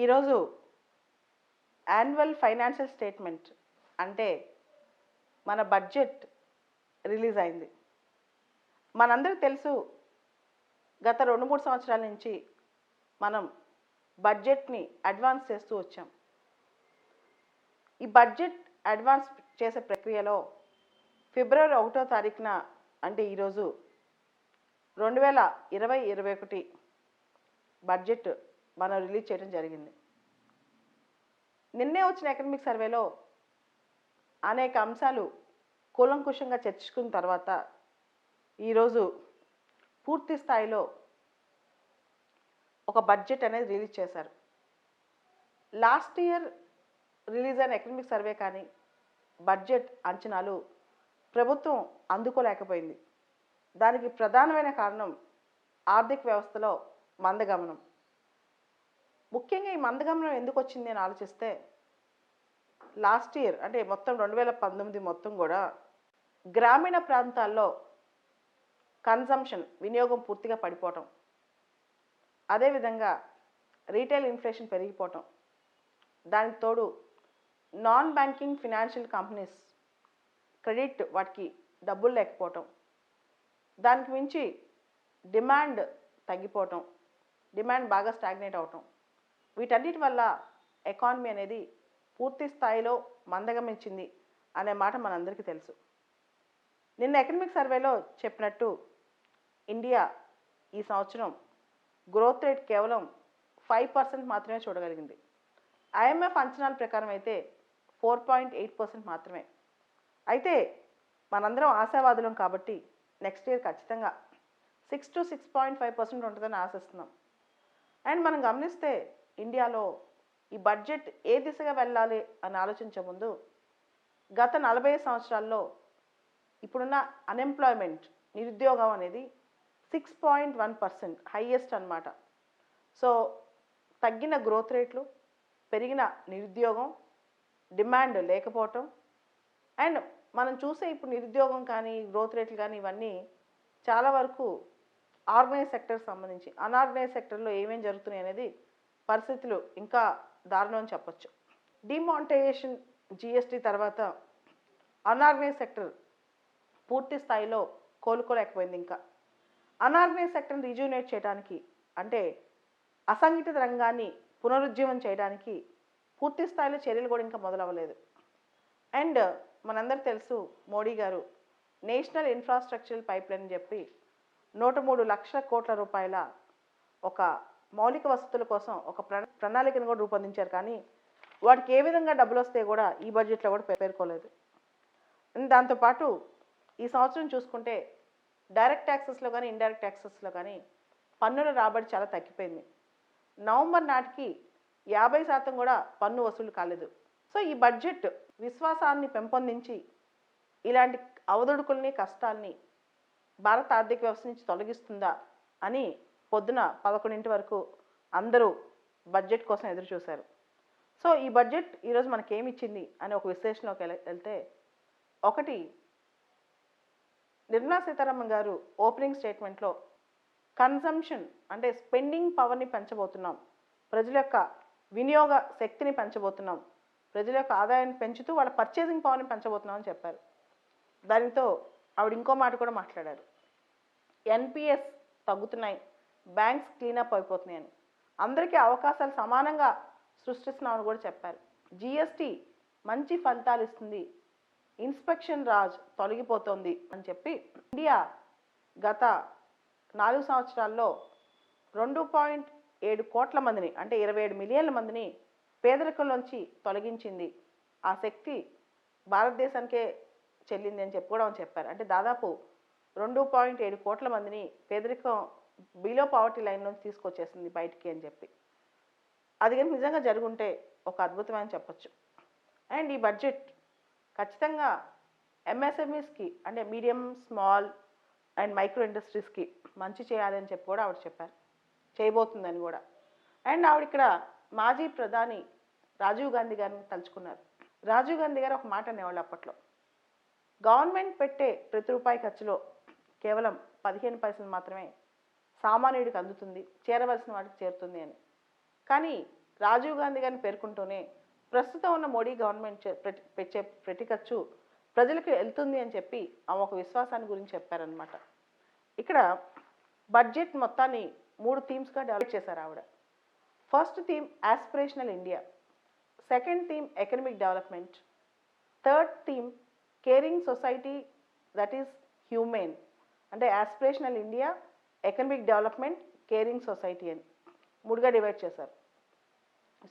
ఈరోజు annual financial statement అంటే మన బడ్జెట్ రిలీజ్ అయింది. మనందరికీ తెలుసు గత రెండు మూడు సంవత్సరాల నుంచి మనం బడ్జెట్ని అడ్వాన్స్ చేస్తూ వచ్చాం. ఈ బడ్జెట్ అడ్వాన్స్ చేసే ప్రక్రియలో ఫిబ్రవరి ఒకటో తారీఖున అంటే ఈరోజు రెండు వేల ఇరవై ఇరవై ఒకటి బడ్జెట్ మనం రిలీజ్ చేయడం జరిగింది. నిన్నే వచ్చిన ఎకనమిక్ సర్వేలో అనేక అంశాలు కూలంకుషంగా చర్చించుకున్న తర్వాత ఈరోజు పూర్తి స్థాయిలో ఒక బడ్జెట్ అనేది రిలీజ్ చేశారు. లాస్ట్ ఇయర్ రిలీజ్ అయిన ఎకనమిక్ సర్వే కానీ బడ్జెట్ అంచనాలు ప్రభుత్వం అందుకోలేకపోయింది. దానికి ప్రధానమైన కారణం ఆర్థిక వ్యవస్థలో మందగమనం. ముఖ్యంగా ఈ మందగమనం ఎందుకు వచ్చింది అని ఆలోచిస్తే లాస్ట్ ఇయర్ అంటే మొత్తం రెండు వేల పంతొమ్మిది మొత్తం కూడా గ్రామీణ ప్రాంతాల్లో కన్సంప్షన్ వినియోగం పూర్తిగా పడిపోవటం. అదేవిధంగా రీటైల్ ఇన్ఫ్లేషన్ పెరిగిపోవటం. దానికి తోడు non banking financial companies credit వాటికి డబ్బులు లేకపోవటం. దానికి మించి డిమాండ్ తగ్గిపోవటం. డిమాండ్ బాగా స్టాగ్నేట్ అవటం. వీటన్నిటి వల్ల ఎకానమీ అనేది పూర్తి స్థాయిలో మందగమించింది అనే మాట మనందరికీ తెలుసు. నిన్న ఎకనమిక్ సర్వేలో చెప్పినట్టు ఇండియా ఈ సంవత్సరం గ్రోత్ రేట్ కేవలం ఫైవ్ పర్సెంట్ మాత్రమే చూడగలిగింది. ఐఎంఎఫ్ అంచనాల ప్రకారం అయితే ఫోర్ పాయింట్ ఎయిట్ పర్సెంట్ మాత్రమే. అయితే మనందరం ఆశావాదులం కాబట్టి నెక్స్ట్ ఇయర్ ఖచ్చితంగా six to six point five percent ఉంటుందని ఆశిస్తున్నాం. అండ్ మనం గమనిస్తే ఇండియాలో ఈ బడ్జెట్ ఏ దిశగా వెళ్ళాలి అని ఆలోచించే ముందు గత నలభై సంవత్సరాల్లో ఇప్పుడున్న అన్ఎంప్లాయ్మెంట్ నిరుద్యోగం అనేది six point one percent highest అనమాట సో తగ్గిన గ్రోత్ రేట్లు పెరిగిన నిరుద్యోగం డిమాండ్ లేకపోవటం అండ్ మనం చూసే ఇప్పుడు నిరుద్యోగం కానీ గ్రోత్ రేట్లు కానీ ఇవన్నీ చాలా వరకు ఆర్గనైజ్ సెక్టర్ సంబంధించి అన్ఆర్గనైజ్ సెక్టర్లో ఏమేమి జరుగుతున్నాయి అనేది పరిస్థితులు ఇంకా దారుణం అని చెప్పొచ్చు. డిమానిటైజేషన్ జిఎస్టీ తర్వాత అనార్గనైజ్ సెక్టర్ పూర్తి స్థాయిలో కోలుకోలేకపోయింది ఇంకా. అనార్గనైజ్ సెక్టర్ని రిజ్యూనేట్ చేయడానికి అంటే అసంఘటిత రంగాన్ని పునరుజ్జీవం చేయడానికి పూర్తి స్థాయిలో చర్యలు కూడా ఇంకా మొదలవ్వలేదు. అండ్ మనందరూ తెలుసు మోడీ గారు నేషనల్ ఇన్ఫ్రాస్ట్రక్చరల్ పైప్ లైన్ చెప్పి నూట మూడు లక్షల కోట్ల రూపాయల ఒక మౌలిక వసతుల కోసం ఒక ప్రణాళికను కూడా రూపొందించారు కానీ వాటికి ఏ విధంగా డబ్బులు వస్తే కూడా ఈ బడ్జెట్లో కూడా పేర్కోలేదు. దాంతోపాటు ఈ సంవత్సరం చూసుకుంటే డైరెక్ట్ ట్యాక్సెస్లో కానీ ఇండైరెక్ట్ ట్యాక్సెస్లో కానీ పన్నుల రాబడి చాలా తగ్గిపోయింది. నవంబర్ నాటికి యాభై శాతం కూడా పన్ను వసూలు కాలేదు. సో ఈ బడ్జెట్ విశ్వాసాన్ని పెంపొందించి ఇలాంటి అవదొడుకుల్ని కష్టాల్ని భారత ఆర్థిక వ్యవస్థ నుంచి తొలగిస్తుందా అని పొద్దున పదకొండింటి వరకు అందరూ బడ్జెట్ కోసం ఎదురు చూశారు. సో ఈ బడ్జెట్ ఈరోజు మనకేమి ఇచ్చింది అని ఒక విశ్లేషణలోకి వెళ్తే ఒకటి నిర్మలా సీతారామన్ గారు ఓపెనింగ్ స్టేట్మెంట్లో కన్సంప్షన్ అంటే స్పెండింగ్ పవర్ని పెంచబోతున్నాం. ప్రజల యొక్క వినియోగ శక్తిని పెంచబోతున్నాం. ప్రజల యొక్క ఆదాయాన్ని పెంచుతూ వాళ్ళ పర్చేసింగ్ పవర్ని పెంచబోతున్నాం అని చెప్పారు. దానితో ఆవిడ ఇంకో మాట కూడా మాట్లాడారు. ఎన్పిఎస్ తగ్గుతున్నాయి. బ్యాంక్స్ క్లీనప్ అయిపోతున్నాయని అందరికీ అవకాశాలు సమానంగా సృష్టిస్తున్నామని కూడా చెప్పారు. జిఎస్టీ మంచి ఫలితాలు ఇస్తుంది. ఇన్స్పెక్షన్ రాజ్ తొలగిపోతోంది అని చెప్పి ఇండియా గత నాలుగు సంవత్సరాల్లో రెండు పాయింట్ ఏడు కోట్ల మందిని అంటే ఇరవై ఏడు మిలియన్ల మందిని పేదరికంలోంచి తొలగించింది. ఆ శక్తి భారతదేశానికే చెల్లింది అని చెప్పి కూడా ఆమె చెప్పారు. అంటే దాదాపు రెండు పాయింట్ ఏడు కోట్ల మందిని పేదరికం బిలో పావర్టీ లైన్ నుంచి తీసుకొచ్చేసింది బయటికి అని చెప్పి. అది కానీ నిజంగా జరుగుంటే ఒక అద్భుతమైన చెప్పొచ్చు. అండ్ ఈ బడ్జెట్ ఖచ్చితంగా ఎంఎస్ఎంఈస్కి అంటే మీడియం స్మాల్ అండ్ మైక్రో ఇండస్ట్రీస్కి మంచి చేయాలని చెప్పి కూడా ఆవిడ చెప్పారు. చేయబోతుందని కూడా. అండ్ ఆవిడ ఇక్కడ మాజీ ప్రధాని రాజీవ్ గాంధీ గారిని తలుచుకున్నారు. రాజీవ్ గాంధీ గారు ఒక మాట అనేవాళ్ళు అప్పట్లో. గవర్నమెంట్ పెట్టే ప్రతి రూపాయి ఖర్చులో కేవలం పదిహేను పైసలు మాత్రమే సామాన్యుడికి అందుతుంది చేరవలసిన వాటికి చేరుతుంది అని. కానీ రాజీవ్ గాంధీ గారిని పేర్కొంటూనే ప్రస్తుతం ఉన్న మోడీ గవర్నమెంట్ చే- పెట్టే ప్రతి ఖర్చు ప్రజలకు వెళ్తుంది అని చెప్పి ఆమె ఒక విశ్వాసాన్ని గురించి చెప్పారనమాట ఇక్కడ బడ్జెట్ మొత్తాన్ని మూడు థీమ్స్గా డెవలప్ చేశారు ఆవిడ. First theme aspirational India. Second theme economic development. Third theme caring society that is humane. అంటే aspirational India economic development caring society అని. మూడుగా డివైడ్ చేశారు.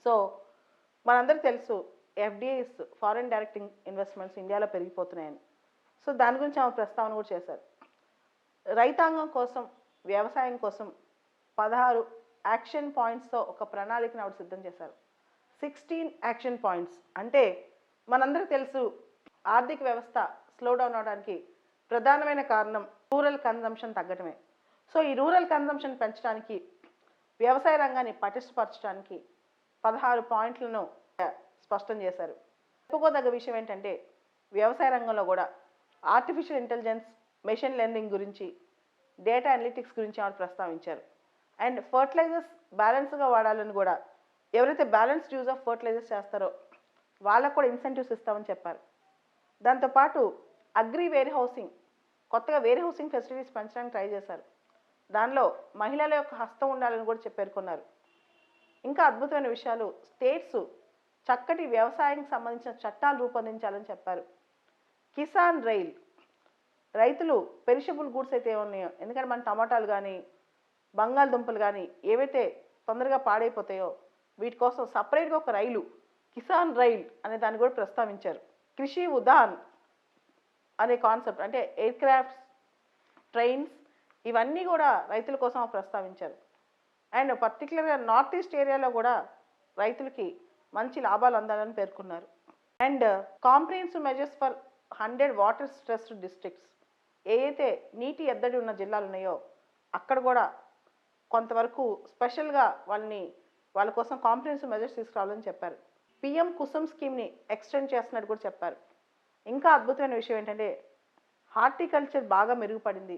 సో మనందరికీ తెలుసు ఎఫ్డిఐస్ ఫారెన్ డైరెక్ట్ ఇన్వెస్ట్మెంట్స్ ఇండియాలో పెరిగిపోతున్నాయని. సో దాని గురించి ఆమె ప్రస్తావన కూడా చేశారు. రైతాంగం కోసం వ్యవసాయం కోసం పదహారు యాక్షన్ పాయింట్స్తో ఒక ప్రణాళికను ఆవిడ సిద్ధం చేశారు. సిక్స్టీన్ యాక్షన్ పాయింట్స్ అంటే మనందరికీ తెలుసు ఆర్థిక వ్యవస్థ స్లో డౌన్ అవడానికి ప్రధానమైన కారణం రూరల్ కన్జంప్షన్ తగ్గటమే. సో ఈ రూరల్ కన్జంప్షన్ పెంచడానికి వ్యవసాయ రంగాన్ని పటిష్టపరచడానికి పదహారు పాయింట్లను స్పష్టం చేశారు. చెప్పుకోదగ్గ విషయం ఏంటంటే వ్యవసాయ రంగంలో కూడా ఆర్టిఫిషియల్ ఇంటెలిజెన్స్ మెషిన్ లెర్నింగ్ గురించి డేటా అనలిటిక్స్ గురించి ఆవిడ ప్రస్తావించారు. అండ్ ఫర్టిలైజర్స్ బ్యాలెన్స్గా వాడాలని కూడా ఎవరైతే బ్యాలెన్స్డ్ యూజ్ ఆఫ్ ఫర్టిలైజర్స్ చేస్తారో వాళ్ళకు కూడా ఇన్సెంటివ్స్ ఇస్తామని చెప్పారు. దాంతోపాటు అగ్రి వేర్ హౌసింగ్ కొత్తగా వేర్ హౌసింగ్ ఫెసిలిటీస్ పెంచడానికి ట్రై చేశారు. దానిలో మహిళల యొక్క హస్తం ఉండాలని కూడా పేర్కొన్నారు. ఇంకా అద్భుతమైన విషయాలు స్టేట్స్ చక్కటి వ్యవసాయానికి సంబంధించిన చట్టాలు రూపొందించాలని చెప్పారు. కిసాన్ రైల్ రైతులు పెరిషబుల్ గూడ్స్ అయితే ఉన్నాయో ఎందుకంటే మన టమాటాలు కానీ బంగాళదుంపలు కానీ ఏవైతే తొందరగా పాడైపోతాయో వీటి కోసం సపరేట్గా ఒక రైలు కిసాన్ రైల్ అనే దాన్ని కూడా ప్రస్తావించారు. కృషి ఉదాన్ అనే కాన్సెప్ట్ అంటే ఎయిర్ క్రాఫ్ట్స్ ట్రైన్స్ ఇవన్నీ కూడా రైతుల కోసం ప్రస్తావించారు. అండ్ పర్టికులర్గా నార్త్ ఈస్ట్ ఏరియాలో కూడా రైతులకి మంచి లాభాలు అందాలని పేర్కొన్నారు. And comprehensive measures for hundred water stressed districts ఏదైతే నీటి ఎద్దడి ఉన్న జిల్లాలు ఉన్నాయో అక్కడ కూడా కొంతవరకు స్పెషల్గా వాళ్ళని వాళ్ళ కోసం కాంప్రిహెన్సివ్ మెజర్స్ తీసుకురావాలని చెప్పారు. పిఎం కుసుమ్ స్కీమ్ని ఎక్స్టెండ్ చేస్తున్నట్టు కూడా చెప్పారు. ఇంకా అద్భుతమైన విషయం ఏంటంటే హార్టికల్చర్ బాగా మెరుగుపడింది.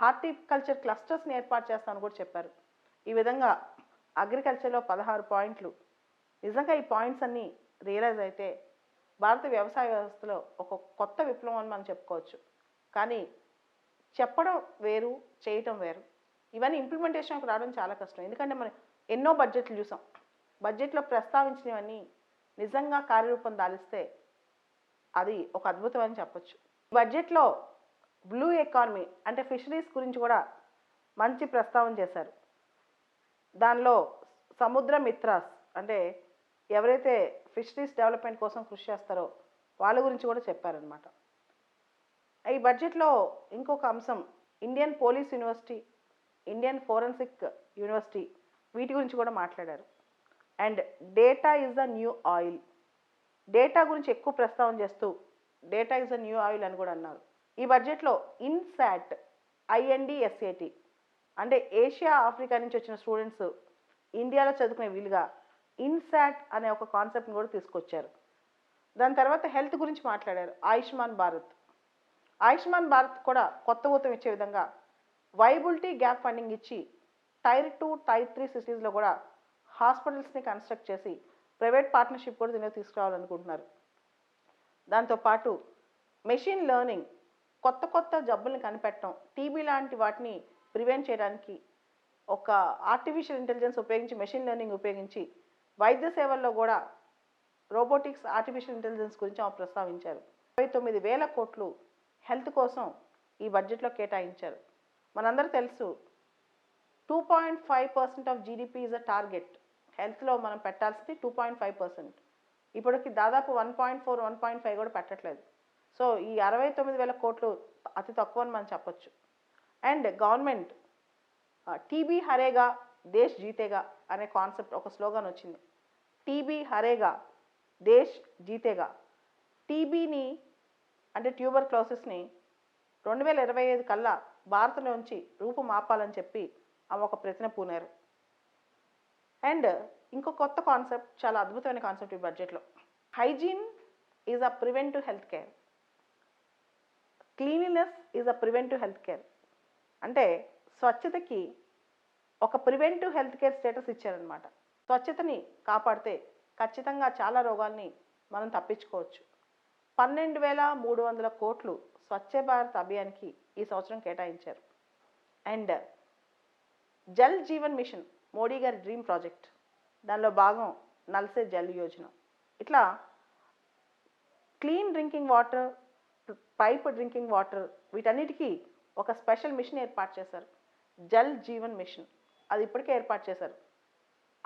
హార్టికల్చర్ క్లస్టర్స్ని ఏర్పాటు చేస్తామని కూడా చెప్పారు. ఈ విధంగా అగ్రికల్చర్లో పదహారు పాయింట్లు. నిజంగా ఈ పాయింట్స్ అన్నీ రియలైజ్ అయితే భారత వ్యవసాయ వ్యవస్థలో ఒక కొత్త విప్లవం అని మనం చెప్పుకోవచ్చు. కానీ చెప్పడం వేరు చేయటం వేరు. ఇవన్నీ ఇంప్లిమెంటేషన్కి రావడం చాలా కష్టం. ఎందుకంటే మనం ఎన్నో బడ్జెట్లు చూసాం. బడ్జెట్లో ప్రస్తావించినవన్నీ నిజంగా కార్యరూపం దాలిస్తే అది ఒక అద్భుతం అని చెప్పొచ్చు. బడ్జెట్లో బ్లూ ఎకానమీ అంటే ఫిషరీస్ గురించి కూడా మంచి ప్రస్తావన చేశారు. దానిలో సముద్ర మిత్రాస్ అంటే ఎవరైతే ఫిషరీస్ డెవలప్మెంట్ కోసం కృషి చేస్తారో వాళ్ళ గురించి కూడా చెప్పారనమాట ఈ బడ్జెట్లో ఇంకొక అంశం Indian police university Indian forensic university వీటి గురించి కూడా మాట్లాడారు. And data is the new oil. Data గురించి ఎక్కువ ప్రస్తావన చేస్తూ data is the new oil అని కూడా అన్నారు. ఈ బడ్జెట్లో ఇన్సాట్ ఐఎన్డిఎస్ఏటి అంటే ఏషియా ఆఫ్రికా నుంచి వచ్చిన స్టూడెంట్స్ ఇండియాలో చదువుకునే వీలుగా ఇన్సాట్ అనే ఒక కాన్సెప్ట్ని కూడా తీసుకొచ్చారు. దాని తర్వాత హెల్త్ గురించి మాట్లాడారు. ఆయుష్మాన్ భారత్. ఆయుష్మాన్ భారత్ కూడా కొత్త ఊతం ఇచ్చే విధంగా వైబిలిటీ గ్యాప్ ఫండింగ్ ఇచ్చి టైర్ టూ టైర్ త్రీ సిటీస్లో కూడా హాస్పిటల్స్ని కన్స్ట్రక్ట్ చేసి ప్రైవేట్ పార్ట్నర్షిప్ కూడా దీనిలో తీసుకురావాలనుకుంటున్నారు. దాంతోపాటు మెషిన్ లెర్నింగ్ కొత్త కొత్త జబ్బుల్ని కనిపెట్టడం టీబీ లాంటి వాటిని ప్రివెంట్ చేయడానికి ఒక ఆర్టిఫిషియల్ ఇంటెలిజెన్స్ ఉపయోగించి మెషిన్ లెర్నింగ్ ఉపయోగించి వైద్య సేవల్లో కూడా రోబోటిక్స్ ఆర్టిఫిషియల్ ఇంటెలిజెన్స్ గురించి ఆమె ప్రస్తావించారు. ఇరవై తొమ్మిది వేల కోట్లు హెల్త్ కోసం ఈ బడ్జెట్లో కేటాయించారు. మనందరూ తెలుసు two point five percent of GDP is a target. హెల్త్లో మనం పెట్టాల్సింది టూ పాయింట్ ఫైవ్ పర్సెంట్. ఇప్పటికి దాదాపు one point four one point five కూడా పెట్టట్లేదు. సో ఈ అరవై తొమ్మిది వేల కోట్లు అతి తక్కువ అని మనం చెప్పొచ్చు. అండ్ గవర్నమెంట్ టీబీ హరేగా దేశ్ జీతేగా అనే కాన్సెప్ట్ ఒక స్లోగన్ వచ్చింది. టీబీ హరేగా దేశ్ జీతేగా. టీబీని అంటే ట్యూబర్ క్లోసెస్ని రెండు వేల ఇరవై ఐదు కల్లా భారత్లోంచి రూపుమాపాలని చెప్పి ఆమె ఒక ప్రతిన పూనారు. అండ్ ఇంకో కొత్త కాన్సెప్ట్ చాలా అద్భుతమైన కాన్సెప్ట్ ఈ బడ్జెట్లో. Hygiene is a preventive health care cleanliness is a preventive health care అంటే స్వచ్ఛతకి ఒక ప్రివెంటివ్ హెల్త్ కేర్ స్టేటస్ ఇచ్చారనమాట స్వచ్ఛతని కాపాడితే ఖచ్చితంగా చాలా రోగాల్ని మనం తప్పించుకోవచ్చు. పన్నెండు వేల మూడు వందల కోట్లు స్వచ్ఛ భారత్ అభియాన్కి ఈ సంవత్సరం కేటాయించారు. అండ్ జల్ జీవన్ మిషన్ మోడీ గారి డ్రీమ్ ప్రాజెక్ట్ దానిలో భాగం నల్సే జల్ యోజన. ఇట్లా clean drinking water pipe drinking water వీటన్నిటికీ ఒక స్పెషల్ మిషన్ ఏర్పాటు చేశారు. జల్ జీవన్ మిషన్. అది ఇప్పటికే ఏర్పాటు చేశారు.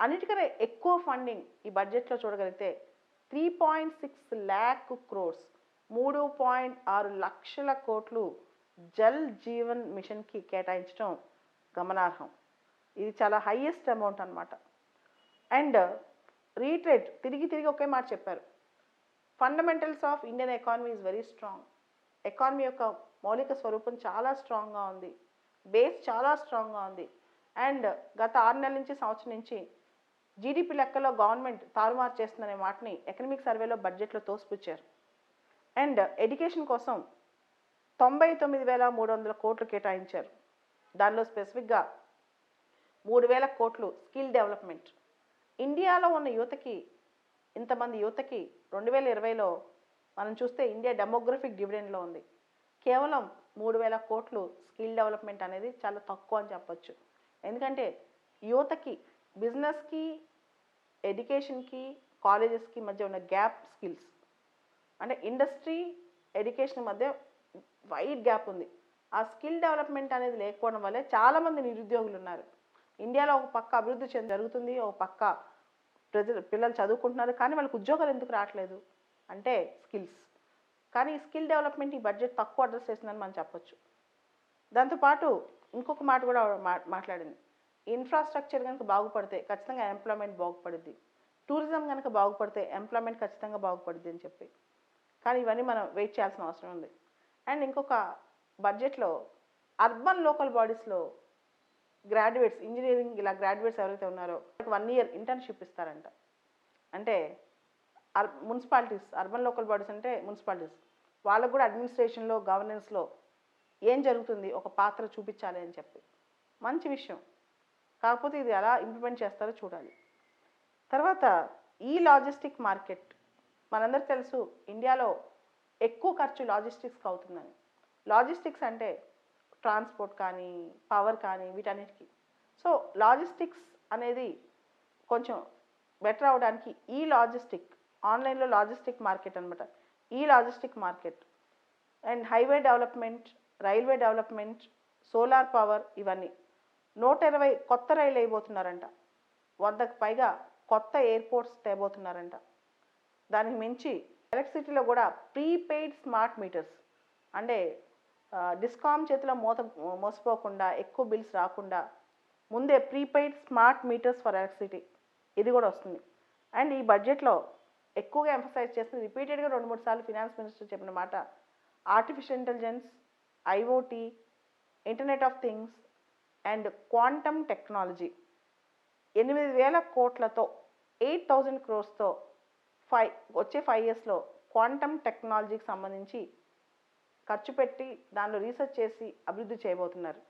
అన్నిటికన్నా ఎక్కువ ఫండింగ్ ఈ బడ్జెట్లో చూడగలిగితే three point six lakh crores మూడు పాయింట్ ఆరు లక్షల కోట్లు జల్ జీవన్ మిషన్కి కేటాయించడం గమనార్హం. ఇది చాలా హైయెస్ట్ అమౌంట్ అనమాట అండ్ రీట్రేట్ తిరిగి తిరిగి ఒకే మాట చెప్పారు. Fundamentals of Indian economy is very strong economy యొక్క మౌలిక స్వరూపం చాలా స్ట్రాంగ్గా ఉంది. బేస్ చాలా స్ట్రాంగ్గా ఉంది. అండ్ గత ఆరు నెలల నుంచి సంవత్సరం నుంచి జీడిపి లెక్కలో గవర్నమెంట్ తారుమారు చేస్తుందనే మాటని ఎకనమిక్ సర్వేలో బడ్జెట్లో తోసిపుచ్చారు. అండ్ ఎడ్యుకేషన్ కోసం తొంభై తొమ్మిది వేల మూడు వందల కోట్లు కేటాయించారు. దానిలో స్పెసిఫిక్గా మూడు వేల కోట్లు స్కిల్ డెవలప్మెంట్. ఇండియాలో ఉన్న యువతకి ఇంతమంది యువతకి రెండు వేల ఇరవైలో మనం చూస్తే ఇండియా డెమోగ్రఫిక్ డివిడెండ్లో ఉంది. కేవలం మూడు వేల కోట్లు స్కిల్ డెవలప్మెంట్ అనేది చాలా తక్కువ అని చెప్పొచ్చు. ఎందుకంటే యువతకి బిజినెస్కి ఎడ్యుకేషన్కి కాలేజెస్కి మధ్య ఉన్న గ్యాప్ స్కిల్స్. అంటే ఇండస్ట్రీ ఎడ్యుకేషన్ మధ్య వైడ్ గ్యాప్ ఉంది. ఆ స్కిల్ డెవలప్మెంట్ అనేది లేకపోవడం వల్లే చాలామంది నిరుద్యోగులు ఉన్నారు. ఇండియాలో ఒక పక్క అభివృద్ధి చెంది జరుగుతుంది ఒక పక్క ప్రజలు పిల్లలు చదువుకుంటున్నారు కానీ వాళ్ళకి ఉద్యోగాలు ఎందుకు రావట్లేదు? అంటే స్కిల్స్. కానీ స్కిల్ డెవలప్మెంట్ ఈ బడ్జెట్ తక్కువ అడ్రస్ చేసిందని మనం చెప్పొచ్చు. దాంతోపాటు ఇంకొక మాట కూడా మా మాట్లాడింది. ఇన్ఫ్రాస్ట్రక్చర్ కనుక బాగుపడితే ఖచ్చితంగా ఎంప్లాయ్మెంట్ బాగుపడుద్ది. టూరిజం కనుక బాగుపడితే ఎంప్లాయ్మెంట్ ఖచ్చితంగా బాగుపడుద్ది అని చెప్పి. కానీ ఇవన్నీ మనం వెయిట్ చేయాల్సిన అవసరం ఉంది. అండ్ ఇంకొక బడ్జెట్లో అర్బన్ లోకల్ బాడీస్లో గ్రాడ్యుయేట్స్ ఇంజనీరింగ్ ఇలా గ్రాడ్యుయేట్స్ ఎవరైతే ఉన్నారో వన్ ఇయర్ ఇంటర్న్షిప్ ఇస్తారంట. అంటే అర్ మున్సిపాలిటీస్ అర్బన్ లోకల్ బాడీస్ అంటే మున్సిపాలిటీస్. వాళ్ళకు కూడా అడ్మినిస్ట్రేషన్లో గవర్నెన్స్లో ఏం జరుగుతుంది? ఒక పాత్ర చూపించాలి అని చెప్పి. మంచి విషయం. కాకపోతే ఇది ఎలా ఇంప్లిమెంట్ చేస్తారో చూడాలి. తర్వాత ఈ లాజిస్టిక్ మార్కెట్ మనందరూ తెలుసు ఇండియాలో ఎక్కువ ఖర్చు లాజిస్టిక్స్కి అవుతుందని. లాజిస్టిక్స్ అంటే ట్రాన్స్పోర్ట్ కానీ పవర్ కానీ వీటన్నిటికీ. సో లాజిస్టిక్స్ అనేది కొంచెం బెటర్ అవడానికి ఈ లాజిస్టిక్ ఆన్లైన్లో లాజిస్టిక్ మార్కెట్ అనమాట ఈ logistic market and highway development railway development solar power ఇవన్నీ నూట ఇరవై కొత్త రైలు వేయబోతున్నారంట వందకు పైగా కొత్త ఎయిర్పోర్ట్స్ తేబోతున్నారంట. దానికి మించి ఎలక్ట్రిసిటీలో కూడా ప్రీపెయిడ్ స్మార్ట్ మీటర్స్ అంటే డిస్కామ్ చేతిలో మోత మోసపోకుండా ఎక్కువ బిల్స్ రాకుండా ముందే prepaid smart meters for electricity. ఇది కూడా వస్తుంది. అండ్ ఈ బడ్జెట్లో ఎక్కువగా ఎంఫసైజ్ చేస్తుంది. రిపీటెడ్గా రెండు మూడు సార్లు ఫినాన్స్ మినిస్టర్ చెప్పిన మాట. Artificial intelligence IoT internet of things and quantum technology ఎనిమిది వేల కోట్లతో ఎయిట్ థౌజండ్ క్రోర్స్తో ఫైవ్ వచ్చే ఫైవ్ ఇయర్స్లో క్వాంటమ్ టెక్నాలజీకి సంబంధించి ఖర్చు పెట్టి దానిలో రీసెర్చ్ చేసి అభివృద్ధి చేయబోతున్నారు.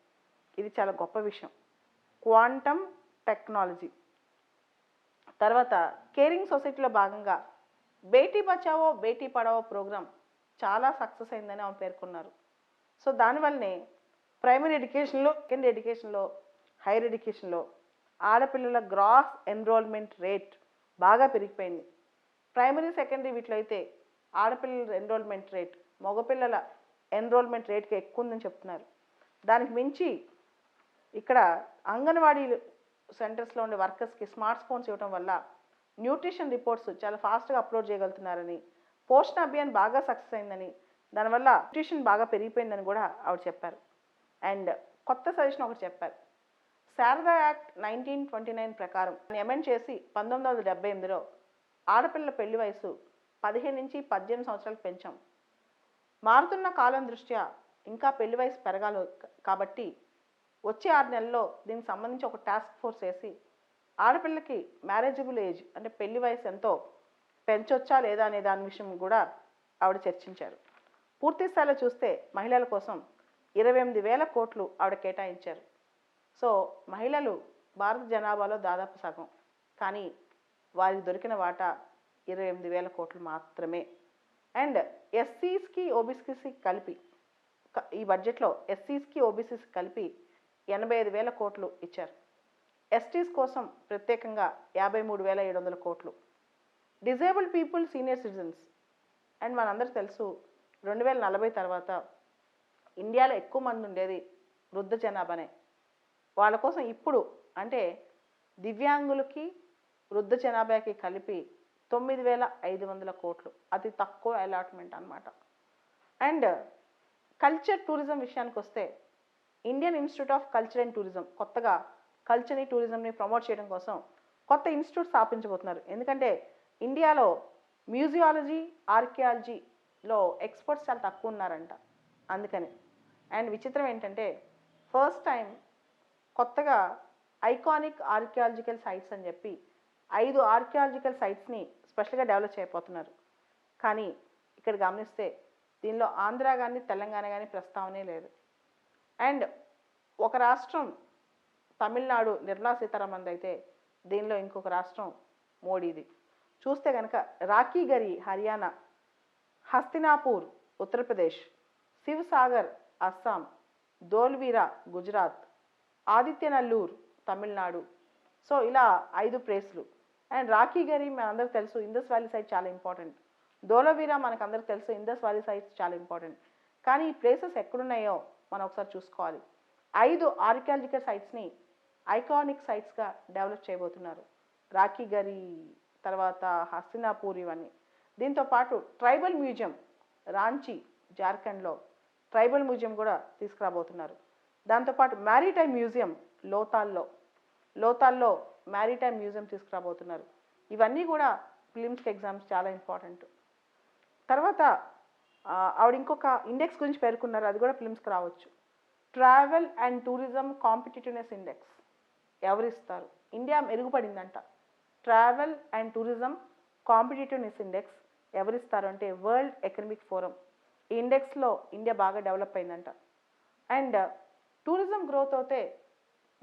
ఇది చాలా గొప్ప విషయం. క్వాంటమ్ టెక్నాలజీ తర్వాత కేరింగ్ సొసైటీలో భాగంగా బేటీ బచావో బేటీ పడావో ప్రోగ్రాం చాలా సక్సెస్ అయిందని ఆమె పేర్కొన్నారు. సో దానివల్లనే ప్రైమరీ ఎడ్యుకేషన్లో సెకండ్ ఎడ్యుకేషన్లో హైయర్ ఎడ్యుకేషన్లో ఆడపిల్లల గ్రాస్ ఎన్రోల్మెంట్ రేట్ బాగా పెరిగిపోయింది. ప్రైమరీ సెకండరీ వీటిలో అయితే ఆడపిల్లల ఎన్రోల్మెంట్ రేట్ మగపిల్లల ఎన్రోల్మెంట్ రేట్కి ఎక్కువ ఉందని చెప్తున్నారు. దానికి మించి ఇక్కడ అంగన్వాడీ సెంటర్స్లో ఉండే వర్కర్స్కి స్మార్ట్ ఫోన్స్ ఇవ్వడం వల్ల న్యూట్రిషన్ రిపోర్ట్స్ చాలా ఫాస్ట్గా అప్లోడ్ చేయగలుగుతున్నారని పోషణ అభియాన్ బాగా సక్సెస్ అయిందని దానివల్ల న్యూట్రిషన్ బాగా పెరిగిపోయిందని కూడా ఆవిడ చెప్పారు. అండ్ కొత్త సజెషన్ ఒకటి చెప్పారు. Sarda act nineteen twenty nine ప్రకారం అమెండ్ చేసి పంతొమ్మిది వందల డెబ్బై ఎనిమిదిలో ఆడపిల్లల పెళ్ళి వయసు పదిహేను నుంచి పద్దెనిమిది సంవత్సరాలకు పెంచాం. మారుతున్న కాలం దృష్ట్యా ఇంకా పెళ్ళి వయసు పెరగాలి కాబట్టి వచ్చే ఆరు నెలల్లో దీనికి సంబంధించి ఒక టాస్క్ ఫోర్స్ వేసి ఆడపిల్లకి మ్యారేజబుల్ ఏజ్ అంటే పెళ్ళి వయసు ఎంతో పెంచొచ్చా లేదా అనే దాని విషయం కూడా ఆవిడ చర్చించారు. పూర్తి స్థాయిలో చూస్తే మహిళల కోసం ఇరవై ఎనిమిది వేల కోట్లు ఆవిడ కేటాయించారు. సో మహిళలు భారత జనాభాలో దాదాపు సగం. కానీ వారికి దొరికిన వాటా ఇరవై ఎనిమిది వేల కోట్లు మాత్రమే. అండ్ ఎస్సీస్కి ఓబీసీకి కలిపి ఈ బడ్జెట్లో ఎస్సీస్కి ఓబీసీస్కి కలిపి ఎనభై ఐదు వేల కోట్లు ఇచ్చారు. ఎస్టీస్ కోసం ప్రత్యేకంగా యాభై మూడు వేల ఏడు వందల కోట్లు. Disabled people senior citizens and మనందరూ తెలుసు రెండు వేల నలభై తర్వాత ఇండియాలో ఎక్కువ మంది ఉండేది వృద్ధ జనాభానే. వాళ్ళ కోసం ఇప్పుడు అంటే దివ్యాంగులకి వృద్ధ జనాభాకి కలిపి తొమ్మిది వేల ఐదు వందల కోట్లు. అతి తక్కువ అలాట్మెంట్ అన్నమాట. అండ్ కల్చర్ టూరిజం విషయానికి వస్తే Indian institute of culture and tourism కొత్తగా కల్చర్ని టూరిజంని ప్రమోట్ చేయడం కోసం కొత్త ఇన్స్టిట్యూట్ స్థాపించబోతున్నారు. ఎందుకంటే ఇండియాలో మ్యూజియాలజీ ఆర్కియాలజీలో ఎక్స్పర్ట్స్ చాలా తక్కువ ఉన్నారంట. అందుకని. అండ్ విచిత్రం ఏంటంటే ఫస్ట్ టైం కొత్తగా ఐకానిక్ ఆర్కియాలజికల్ సైట్స్ అని చెప్పి ఐదు ఆర్కియాలజికల్ సైట్స్ని స్పెషల్గా డెవలప్ చేయబోతున్నారు. కానీ ఇక్కడ గమనిస్తే దీనిలో ఆంధ్ర కానీ తెలంగాణ కానీ ప్రస్తావనే లేదు. అండ్ ఒక రాష్ట్రం తమిళనాడు నిర్మలా సీతారామన్ అయితే దీనిలో ఇంకొక రాష్ట్రం మోడీది. చూస్తే కనుక రాఖీగరి హర్యానా హస్తినాపూర్ ఉత్తరప్రదేశ్ శివసాగర్ అస్సాం ధోల్వీరా గుజరాత్ ఆదిత్యనల్లూర్ తమిళనాడు. సో ఇలా ఐదు ప్లేస్లు. అండ్ రాఖీగరి మనందరికి తెలుసు ఇందస్ వ్యాలీ సైడ్ చాలా ఇంపార్టెంట్. ధోలవీరా మనకు అందరికి తెలుసు ఇందస్ వ్యాలీ సైడ్ చాలా ఇంపార్టెంట్. కానీ ఈ ప్లేసెస్ ఎక్కడున్నాయో మనం ఒకసారి చూసుకోవాలి. ఐదు ఆర్కియాలజికల్ సైట్స్ని ఐకానిక్ సైట్స్గా డెవలప్ చేయబోతున్నారు. రాఖీగరి తర్వాత హస్తినాపూర్ ఇవన్నీ. దీంతో పాటు ట్రైబల్ మ్యూజియం రాంచీ జార్ఖండ్లో ట్రైబల్ మ్యూజియం కూడా తీసుకురాబోతున్నారు. దాంతోపాటు మ్యారీటైమ్ మ్యూజియం లోతాల్లో. లోతాల్లో మ్యారీటైమ్ మ్యూజియం తీసుకురాబోతున్నారు. ఇవన్నీ కూడా ఫిలిమ్స్కి ఎగ్జామ్స్ చాలా ఇంపార్టెంట్. తర్వాత ఆవిడ ఇంకొక ఇండెక్స్ గురించి పేర్కొన్నారు. అది కూడా ఫిలిమ్స్కి రావచ్చు. Travel and tourism competitiveness index. ఎవరిస్తారు? India మెరుగుపడిందంట. Travel and tourism competitiveness index ఎవరిస్తారు అంటే వరల్డ్ ఎకనమిక్ ఫోరం. ఈ ఇండెక్స్లో ఇండియా బాగా డెవలప్ అయిందంట. అండ్ టూరిజం గ్రోత్ అవుతే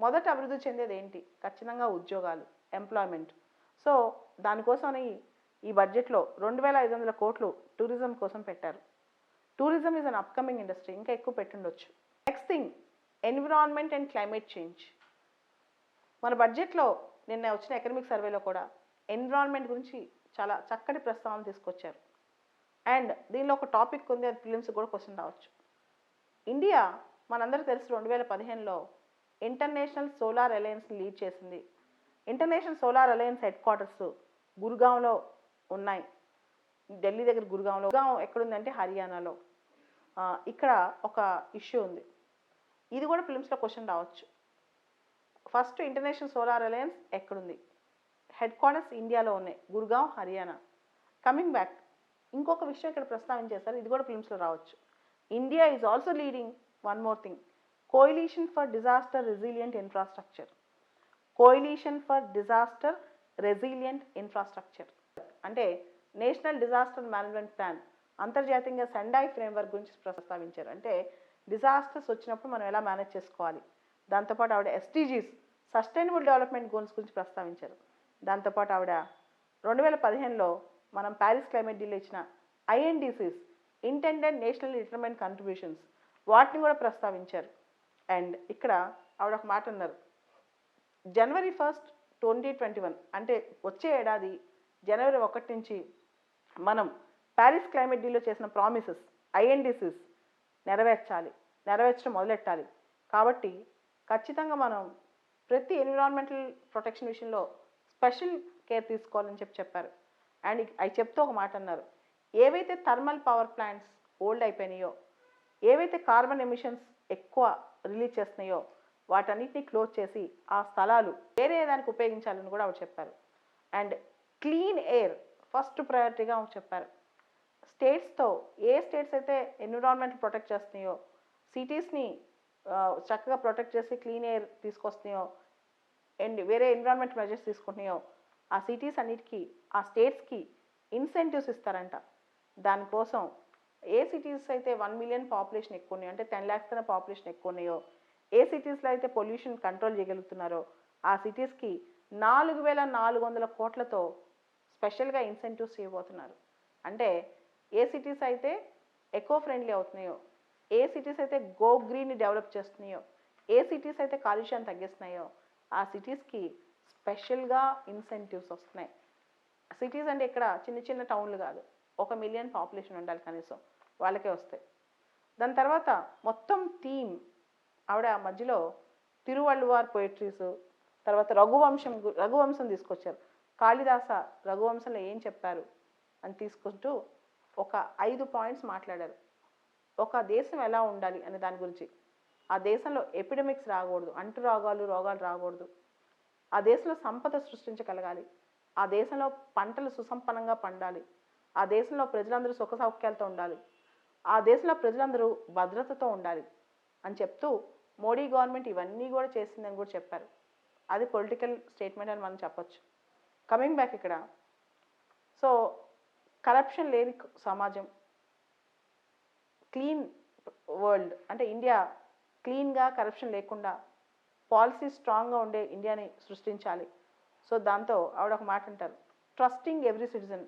మొదట అభివృద్ధి చెందేది ఏంటి? ఖచ్చితంగా ఉద్యోగాలు ఎంప్లాయ్మెంట్. సో దానికోసమని ఈ బడ్జెట్లో రెండు వేల ఐదు వందల కోట్లు టూరిజం కోసం పెట్టారు. Tourism is an upcoming industry ఇంకా ఎక్కువ పెట్టుండొచ్చు. Next thing environment and climate change. మన బడ్జెట్లో నిన్న వచ్చిన ఎకనమిక్ సర్వేలో కూడా ఎన్విరాన్మెంట్ గురించి చాలా చక్కటి ప్రస్తావన తీసుకొచ్చారు. అండ్ దీనిలో ఒక టాపిక్ ఉంది అది ఫిలిమ్స్ కూడా క్వశ్చన్ రావచ్చు. ఇండియా మనందరికీ తెలుసు రెండు వేల పదిహేనులో ఇంటర్నేషనల్ సోలార్ అలయన్స్ లీడ్ చేసింది. International solar alliance headquarters గురుగాంలో ఉన్నాయి. ఢిల్లీ దగ్గర గురుగాంలో గురుగాం ఎక్కడుందంటే హర్యానాలో. ఇక్కడ ఒక ఇష్యూ ఉంది. ఇది కూడా ఫిలిమ్స్లో క్వశ్చన్ రావచ్చు. ఫస్ట్ ఇంటర్నేషనల్ సోలార్ అలయన్స్ ఎక్కడుంది? హెడ్ క్వార్టర్స్ ఇండియాలో ఉన్నాయి. గుర్గావ్ హర్యానా. కమింగ్ బ్యాక్ ఇంకొక విషయం ఇక్కడ ప్రస్తావించేశారు ఇది కూడా ఫిలిమ్స్లో రావచ్చు. India is also leading one more thing coalition for disaster resilient infrastructure coalition for disaster resilient infrastructure అంటే నేషనల్ డిజాస్టర్ మేనేజ్మెంట్ ప్లాన్ అంతర్జాతీయంగా సెండాయ్ ఫ్రేమ్వర్క్ గురించి ప్రస్తావించారు. అంటే డిజాస్టర్స్ వచ్చినప్పుడు మనం ఎలా మేనేజ్ చేసుకోవాలి? దాంతోపాటు ఆవిడ ఎస్టీజీస్ సస్టైనబుల్ డెవలప్మెంట్ గోల్స్ గురించి ప్రస్తావించారు. దాంతోపాటు ఆవిడ రెండు వేల పదిహేనులో మనం ప్యారిస్ క్లైమేట్ డీల్ ఇచ్చిన INDCs intended national determined contributions వాటిని కూడా ప్రస్తావించారు. అండ్ ఇక్కడ ఆవిడ ఒక మాట అన్నారు. January first twenty twenty one అంటే వచ్చే ఏడాది జనవరి ఒకటి నుంచి మనం ప్యారిస్ క్లైమేట్ డీల్లో చేసిన ప్రామిసెస్ ఐఎన్డిసిస్ నెరవేర్చాలి నెరవేర్చడం మొదలెట్టాలి. కాబట్టి ఖచ్చితంగా మనం ప్రతి ఎన్విరాన్మెంటల్ ప్రొటెక్షన్ విషయంలో స్పెషల్ కేర్ తీసుకోవాలని చెప్పి చెప్పారు. అండ్ అవి చెప్తూ ఒక మాట అన్నారు. ఏవైతే థర్మల్ పవర్ ప్లాంట్స్ ఓల్డ్ అయిపోయినాయో ఏవైతే కార్బన్ ఎమిషన్స్ ఎక్కువ రిలీజ్ చేస్తున్నాయో వాటన్నిటిని క్లోజ్ చేసి ఆ స్థలాలు వేరే దానికి ఉపయోగించాలని కూడా ఆవిడ చెప్పారు. అండ్ క్లీన్ ఎయిర్ ఫస్ట్ ప్రయారిటీగా ఆవిడ చెప్పారు. స్టేట్స్తో ఏ స్టేట్స్ అయితే ఎన్విరాన్మెంట్ ప్రొటెక్ట్ చేస్తున్నాయో సిటీస్ని చక్కగా ప్రొటెక్ట్ చేసి క్లీన్ ఎయిర్ తీసుకొస్తున్నాయో అండ్ వేరే ఎన్విరాన్మెంట్ మెజర్స్ తీసుకుంటున్నాయో ఆ సిటీస్ అన్నిటికీ ఆ స్టేట్స్కి ఇన్సెంటివ్స్ ఇస్తారంట. దానికోసం ఏ సిటీస్ అయితే వన్ మిలియన్ పాపులేషన్ ఎక్కువ ఉన్నాయో అంటే టెన్ ల్యాక్స్ కన్నా పాపులేషన్ ఎక్కువ ఉన్నాయో ఏ సిటీస్లో అయితే పొల్యూషన్ కంట్రోల్ చేయగలుగుతున్నారో ఆ సిటీస్కి నాలుగు వేల నాలుగు వందల కోట్లతో స్పెషల్గా ఇన్సెంటివ్స్ ఇవ్వబోతున్నారు. అంటే ఏ సిటీస్ అయితే ఎకో ఫ్రెండ్లీ అవుతున్నాయో ఏ సిటీస్ అయితే గో గ్రీన్ డెవలప్ చేస్తున్నాయో ఏ సిటీస్ అయితే కాలుష్యాన్ని తగ్గిస్తున్నాయో ఆ సిటీస్కి స్పెషల్గా ఇన్సెంటివ్స్ వస్తున్నాయి. సిటీస్ అంటే ఇక్కడ చిన్న చిన్న టౌన్లు కాదు ఒక మిలియన్ పాపులేషన్ ఉండాలి కనీసం వాళ్ళకే వస్తాయి. దాని తర్వాత మొత్తం థీమ్ ఆవిడ మధ్యలో తిరువళ్ళువార్ పోయిట్రీస్ తర్వాత రఘువంశం రఘువంశం తీసుకొచ్చారు. కాళిదాస రఘువంశంలో ఏం చెప్పారు అని తీసుకుంటూ ఒక ఐదు పాయింట్స్ మాట్లాడారు. ఒక దేశం ఎలా ఉండాలి అనే దాని గురించి. ఆ దేశంలో ఎపిడమిక్స్ రాకూడదు అంటు రోగాలు రోగాలు రాకూడదు. ఆ దేశంలో సంపద సృష్టించగలగాలి. ఆ దేశంలో పంటలు సుసంపన్నంగా పండాలి. ఆ దేశంలో ప్రజలందరూ సుఖ సౌఖ్యాలతో ఉండాలి. ఆ దేశంలో ప్రజలందరూ భద్రతతో ఉండాలి అని చెప్తూ మోడీ గవర్నమెంట్ ఇవన్నీ కూడా చేసిందని కూడా చెప్పారు. అది పొలిటికల్ స్టేట్మెంట్ అని మనం చెప్పొచ్చు. కమింగ్ బ్యాక్ ఇక్కడ. సో కరప్షన్ లేని సమాజం క్లీన్ వరల్డ్ అంటే ఇండియా క్లీన్గా కరప్షన్ లేకుండా పాలసీ స్ట్రాంగ్గా ఉండే ఇండియాని సృష్టించాలి. సో దాంతో ఆవిడ ఒక మాట అంటారు. Trusting every citizen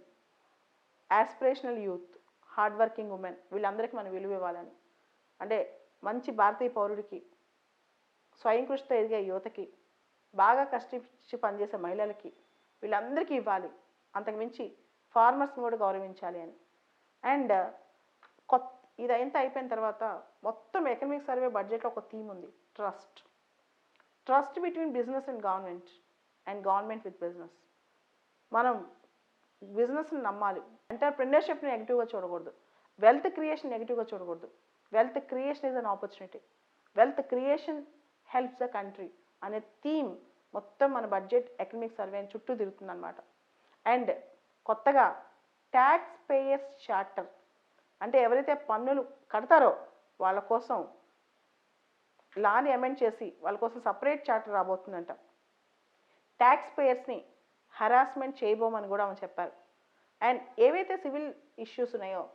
aspirational youth hard working women వీళ్ళందరికీ మనం విలువ ఇవ్వాలని. అంటే మంచి భారతీయ పౌరుడికి స్వయం కృషితో ఎదిగే యువతకి బాగా కష్టించి పనిచేసే మహిళలకి వీళ్ళందరికీ ఇవ్వాలి. అంతకుమించి ఫార్మర్స్ని కూడా గౌరవించాలి అని. అండ్ కొత్త ఇదంతా అయిపోయిన తర్వాత మొత్తం ఎకనమిక్ సర్వే బడ్జెట్లో ఒక థీమ్ ఉంది trust trust between business and government and government with business మనం బిజినెస్ని నమ్మాలి. ఎంటర్ప్రినర్షిప్ని నెగిటివ్గా చూడకూడదు. వెల్త్ క్రియేషన్ నెగిటివ్గా చూడకూడదు. Wealth creation is an opportunity wealth creation helps the country అనే థీమ్ మొత్తం మన బడ్జెట్ ఎకనమిక్ సర్వే చుట్టూ తిరుగుతుందన్నమాట. అండ్ కొత్తగా ట్యాక్స్ పేయర్స్ చార్టర్ అంటే ఎవరైతే పన్నులు కడతారో వాళ్ళ కోసం లాని అమెండ్ చేసి వాళ్ళ కోసం సపరేట్ చార్టర్ రాబోతుందంట. ట్యాక్స్ పేయర్స్ని హరాస్మెంట్ చేయబోమని కూడా ఆమె చెప్పారు. అండ్ ఏవైతే సివిల్ ఇష్యూస్ ఉన్నాయో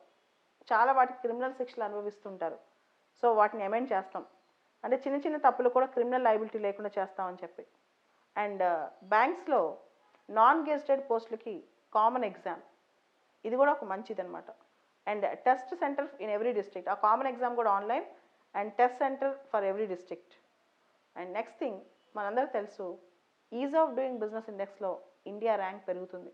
చాలా వాటికి క్రిమినల్ శిక్షలు అనుభవిస్తుంటారు. సో వాటిని అమెండ్ చేస్తాం. అంటే చిన్న చిన్న తప్పులు కూడా క్రిమినల్ లైబిలిటీ లేకుండా చేస్తామని చెప్పి. అండ్ బ్యాంక్స్లో నాన్ గెస్టెడ్ పోస్టులకి కామన్ ఎగ్జామ్ ఇది కూడా ఒక మంచిది అనమాట and test centre in every district. ఆ కామన్ ఎగ్జామ్ కూడా online and test centre for every district. And next thing మనందరూ తెలుసు ఈజ్ ఆఫ్ డూయింగ్ బిజినెస్ ఇండెక్స్లో ఇండియా ర్యాంక్ పెరుగుతుంది.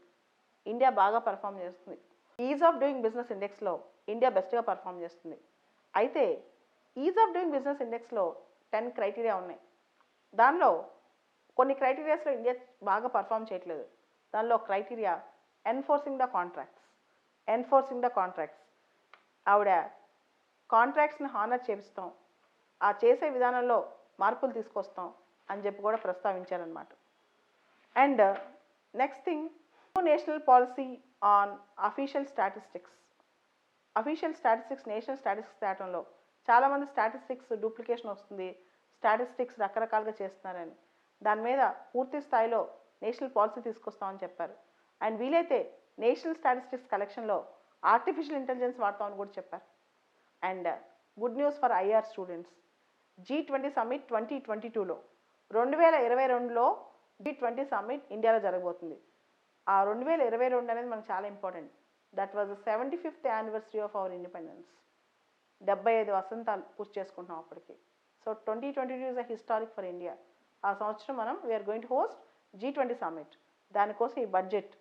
ఇండియా బాగా పర్ఫామ్ చేస్తుంది. ఈజ్ ఆఫ్ డూయింగ్ బిజినెస్ ఇండెక్స్లో ఇండియా బెస్ట్గా పర్ఫామ్ చేస్తుంది. అయితే ఈజ్ ఆఫ్ డూయింగ్ బిజినెస్ ఇండెక్స్లో టెన్ క్రైటీరియా ఉన్నాయి. దానిలో కొన్ని క్రైటీరియాస్లో ఇండియా బాగా పర్ఫామ్ చేయట్లేదు. దానిలో criteria enforcing the contracts. Enforcing the contracts. ఆవిడ కాంట్రాక్ట్స్ని హానర్ చేపిస్తాం. ఆ చేసే విధానంలో మార్పులు తీసుకొస్తాం అని చెప్పి కూడా ప్రస్తావించారనమాట and next thing national policy on official statistics. Official statistics national statistics తేటంలో చాలామంది స్టాటిస్టిక్స్ డూప్లికేషన్ వస్తుంది స్టాటిస్టిక్స్ రకరకాలుగా చేస్తున్నారని. దాని మీద పూర్తి స్థాయిలో నేషనల్ పాలసీ తీసుకొస్తామని చెప్పారు. అండ్ వీలైతే నేషనల్ స్టాటిస్టిక్స్ కలెక్షన్లో ఆర్టిఫిషియల్ ఇంటెలిజెన్స్ వాడతామని కూడా చెప్పారు. And good news for IR students. G twenty summit twenty twenty టూలో. రెండు వేల ఇరవై రెండులో జీ ట్వంటీ సమ్మిట్ ఇండియాలో జరగబోతుంది. ఆ రెండు వేల ఇరవై రెండు అనేది మనకు చాలా important. That was the seventy fifth anniversary of our independence డెబ్బై ఐదు వసంతాలు పూర్తి చేసుకుంటున్నాం అప్పటికి. So twenty twenty two is a historic for India ఆ సంవత్సరం మనం we are going to host G twenty summit. దానికోసం ఈ బడ్జెట్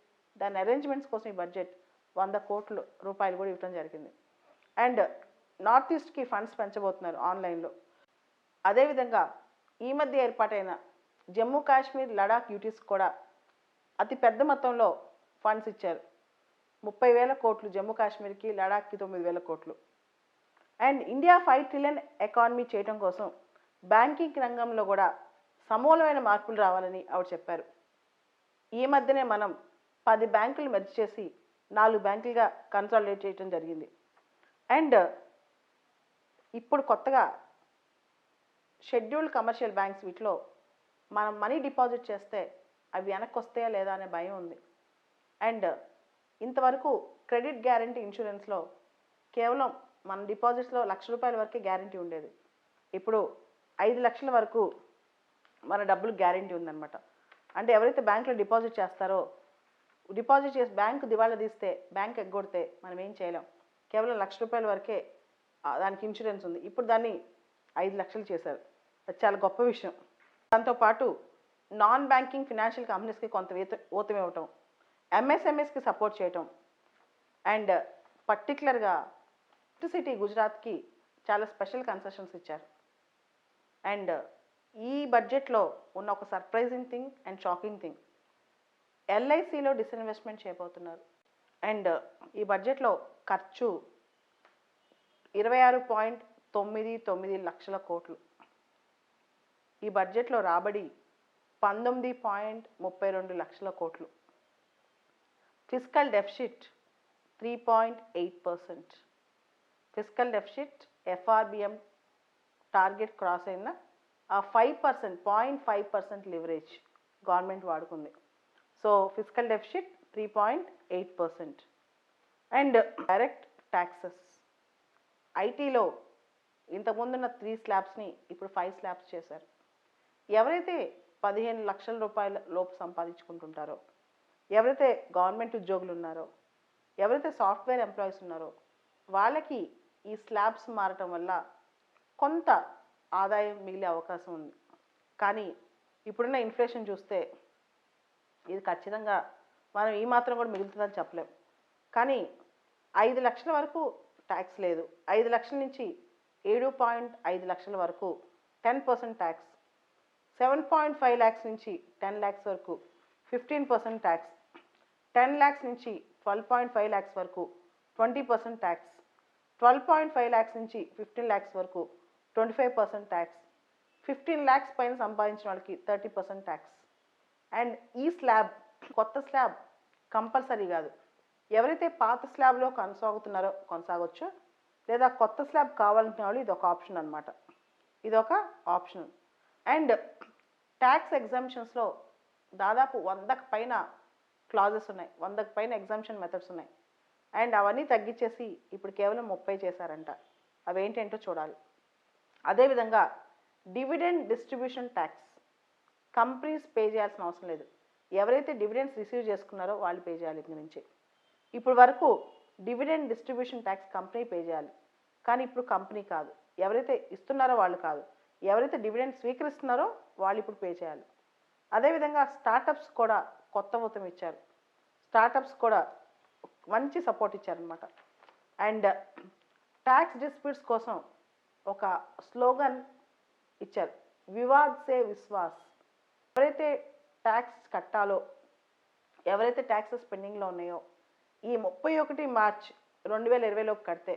దాని అరేంజ్మెంట్స్ కోసం ఈ బడ్జెట్ వంద కోట్ల రూపాయలు కూడా ఇవ్వడం జరిగింది. అండ్ నార్త్ ఈస్ట్కి ఫండ్స్ పెంచబోతున్నారు ఆన్లైన్లో. అదేవిధంగా ఈ మధ్య ఏర్పాటైన జమ్మూ కాశ్మీర్ లడాక్ యూటీస్ కూడా అతి పెద్ద మొత్తంలో ఫండ్స్ ఇచ్చారు. ముప్పై వేల కోట్లు జమ్మూ కాశ్మీర్కి లడాక్కి తొమ్మిది వేల కోట్లు. And India five trillion economy చేయడం కోసం బ్యాంకింగ్ రంగంలో కూడా సమూలమైన మార్పులు రావాలని ఆవిడ చెప్పారు. ఈ మధ్యనే మనం పది బ్యాంకులు మెర్జ్ చేసి నాలుగు బ్యాంకులుగా కన్సాలిడేట్ చేయడం జరిగింది. అండ్ ఇప్పుడు కొత్తగా షెడ్యూల్డ్ కమర్షియల్ బ్యాంక్స్ వీటిలో మనం మనీ డిపాజిట్ చేస్తే అవి వెనక్కి వస్తాయా లేదా అనే భయం ఉంది. అండ్ ఇంతవరకు క్రెడిట్ గ్యారంటీ ఇన్సూరెన్స్లో కేవలం మన డిపాజిట్స్లో లక్ష రూపాయల వరకే గ్యారంటీ ఉండేది. ఇప్పుడు ఐదు లక్షల వరకు మన డబ్బులు గ్యారంటీ ఉందన్నమాట. అంటే ఎవరైతే బ్యాంకులో డిపాజిట్ చేస్తారో డిపాజిట్ చేసి బ్యాంకు దివాళా తీస్తే బ్యాంక్ ఎగ్గొడితే మనం ఏం చేయలేం. కేవలం లక్ష రూపాయల వరకే దానికి ఇన్సూరెన్స్ ఉంది. ఇప్పుడు దాన్ని ఐదు లక్షలు చేశారు. అది చాలా గొప్ప విషయం. దాంతోపాటు నాన్ బ్యాంకింగ్ ఫినాన్షియల్ కంపెనీస్కి కొంత వేత ఊతం ఇవ్వటం ఎంఎస్ఎంఎస్కి సపోర్ట్ చేయటం అండ్ పర్టికులర్గా సిటీ గుజరాత్కి చాలా స్పెషల్ కన్సెషన్స్ ఇచ్చారు. అండ్ ఈ బడ్జెట్లో ఉన్న ఒక surprising thing and shocking thing. ఎల్ఐసిలో disinvestment చేయబోతున్నారు. అండ్ ఈ బడ్జెట్లో ఖర్చు ఇరవై ఆరు పాయింట్ తొమ్మిది తొమ్మిది లక్షల కోట్లు. ఈ బడ్జెట్లో రాబడి పంతొమ్మిది పాయింట్ ముప్పై రెండు లక్షల కోట్లు. Physical deficit three point eight percent. Physical deficit FRBM target cross అయిన ఆ five percent point five percent leverage government వాడుకుంది. So physical deficit three point eight percent. And direct taxes ఐటీలో ఇంతకుముందున్న త్రీ స్లాబ్స్ని ఇప్పుడు ఫైవ్ స్లాబ్స్ చేశారు. ఎవరైతే పదిహేను లక్షల రూపాయల లోపు సంపాదించుకుంటుంటారో ఎవరైతే గవర్నమెంట్ ఉద్యోగులు ఉన్నారో ఎవరైతే సాఫ్ట్వేర్ ఎంప్లాయీస్ ఉన్నారో వాళ్ళకి ఈ స్లాబ్స్ మారటం వల్ల కొంత ఆదాయం మిగిలే అవకాశం ఉంది. కానీ ఇప్పుడున్న ఇన్ఫ్లేషన్ చూస్తే ఇది ఖచ్చితంగా మనం ఈ మాత్రం కూడా మిగులుతుందని చెప్పలేం. కానీ ఐదు లక్షల వరకు ట్యాక్స్ లేదు. ఐదు లక్షల నుంచి ఏడు పాయింట్ ఐదు లక్షల వరకు ten percent tax seven point five lakhs నుంచి టెన్ ల్యాక్స్ వరకు fifteen percent tax ten lakhs నుంచి ట్వెల్వ్ పాయింట్ ఫైవ్ ల్యాక్స్ వరకు twenty percent tax twelve point five lakhs నుంచి ఫిఫ్టీన్ ల్యాక్స్ వరకు twenty five percent tax fifteen lakhs పైన సంపాదించిన వాళ్ళకి థర్టీ పర్సెంట్ ట్యాక్స్ అండ్ ఈ స్లాబ్ కొత్త స్లాబ్ కంపల్సరీ కాదు. ఎవరైతే పాత స్లాబ్లో కొనసాగుతున్నారో కొనసాగొచ్చు? లేదా కొత్త స్లాబ్ కావాలనుకునే వాళ్ళు ఇది ఒక ఆప్షన్ అనమాట ఇది ఒక ఆప్షన్. అండ్ ట్యాక్స్ ఎగ్జామ్షన్స్లో దాదాపు వందకు పైన క్లాజెస్ ఉన్నాయి. వందకు పైన ఎగ్జామ్షన్ మెథడ్స్ ఉన్నాయి. అండ్ అవన్నీ తగ్గించేసి ఇప్పుడు కేవలం ముప్పై చేశారంట. అవేంటేంటో చూడాలి. అదేవిధంగా dividend distribution tax. Companies pay చేయాల్సిన అవసరం లేదు. ఎవరైతే డివిడెండ్స్ రిసీవ్ చేసుకున్నారో వాళ్ళు పే చేయాలి ఇంక నుంచి. ఇప్పుడు వరకు dividend distribution tax company pay చేయాలి. కానీ ఇప్పుడు కంపెనీ కాదు. ఎవరైతే ఇస్తున్నారో వాళ్ళు కాదు. ఎవరైతే డివిడెండ్ స్వీకరిస్తున్నారో వాళ్ళు ఇప్పుడు పే చేయాలి. అదేవిధంగా స్టార్టప్స్ కూడా కొత్త ఊతం ఇచ్చారు. స్టార్టప్స్ కూడా మంచి సపోర్ట్ ఇచ్చారనమాట అండ్ ట్యాక్స్ డిస్ప్యూట్స్ కోసం ఒక స్లోగన్ ఇచ్చారు. వివాద్ సే విశ్వాస్. ఎవరైతే ట్యాక్స్ కట్టాలో ఎవరైతే ట్యాక్సెస్ పెండింగ్లో ఉన్నాయో ఈ ముప్పై ఒకటి మార్చ్ రెండు వేల ఇరవైలోకి కడితే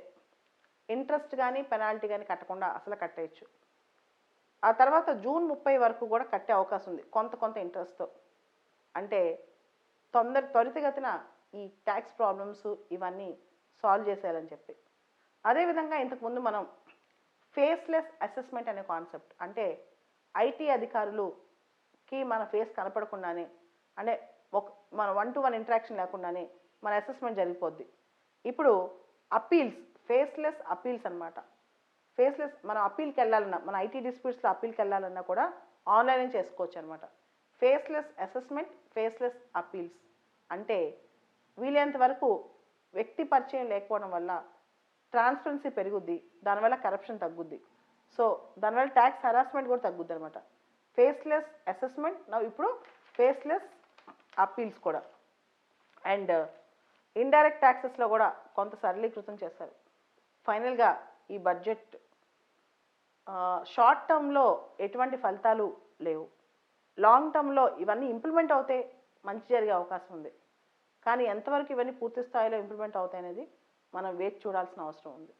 ఇంట్రెస్ట్ కానీ పెనాల్టీ కానీ కట్టకుండా అసలు కట్టేయచ్చు. ఆ తర్వాత జూన్ ముప్పై వరకు కూడా కట్టే అవకాశం ఉంది కొంత కొంత ఇంట్రెస్ట్తో అంటే తొందర త్వరితగతిన ఈ ట్యాక్స్ ప్రాబ్లమ్స్ ఇవన్నీ సాల్వ్ చేసేయాలని చెప్పి. అదేవిధంగా ఇంతకుముందు మనం ఫేస్లెస్ అసెస్మెంట్ అనే కాన్సెప్ట్ అంటే ఐటీ అధికారులు కి మన ఫేస్ కనపడకుండానే అంటే ఒక మన వన్ టు వన్ ఇంటరాక్షన్ లేకుండానే మన అసెస్మెంట్ జరిగిపోద్ది. ఇప్పుడు అప్పీల్స్ ఫేస్లెస్ అప్పీల్స్ అన్నమాట. ఫేస్లెస్ మనం అప్పీల్కి వెళ్ళాలన్నా మన ఐటీ డిస్ప్యూట్స్లో అప్పీల్కి వెళ్ళాలన్నా కూడా ఆన్లైన్ చేసుకోవచ్చు అనమాట ఫేస్లెస్ అసెస్మెంట్ ఫేస్లెస్ అప్పీల్స్ అంటే వీలైనంత వరకు వ్యక్తి పరిచయం లేకపోవడం వల్ల ట్రాన్స్పరెన్సీ పెరుగుద్ది దానివల్ల కరప్షన్ తగ్గుద్ది. సో దానివల్ల ట్యాక్స్ హరాస్మెంట్ కూడా తగ్గుద్ది అనమాట ఫేస్లెస్ అసెస్మెంట్. నా ఇప్పుడు ఫేస్లెస్ అప్పీల్స్ కూడా. అండ్ ఇండైరెక్ట్ ట్యాక్సెస్లో కూడా కొంత సరళీకృతం చేస్తారు. ఫైనల్గా ఈ బడ్జెట్ షార్ట్ టర్మ్లో ఎటువంటి ఫలితాలు లేవు. లాంగ్ టర్మ్లో ఇవన్నీ ఇంప్లిమెంట్ అవుతే మంచి జరిగే అవకాశం ఉంది. కానీ ఎంతవరకు ఇవన్నీ పూర్తి స్థాయిలో ఇంప్లిమెంట్ అవుతాయి అనేది మనం వేచి చూడాల్సిన అవసరం ఉంది.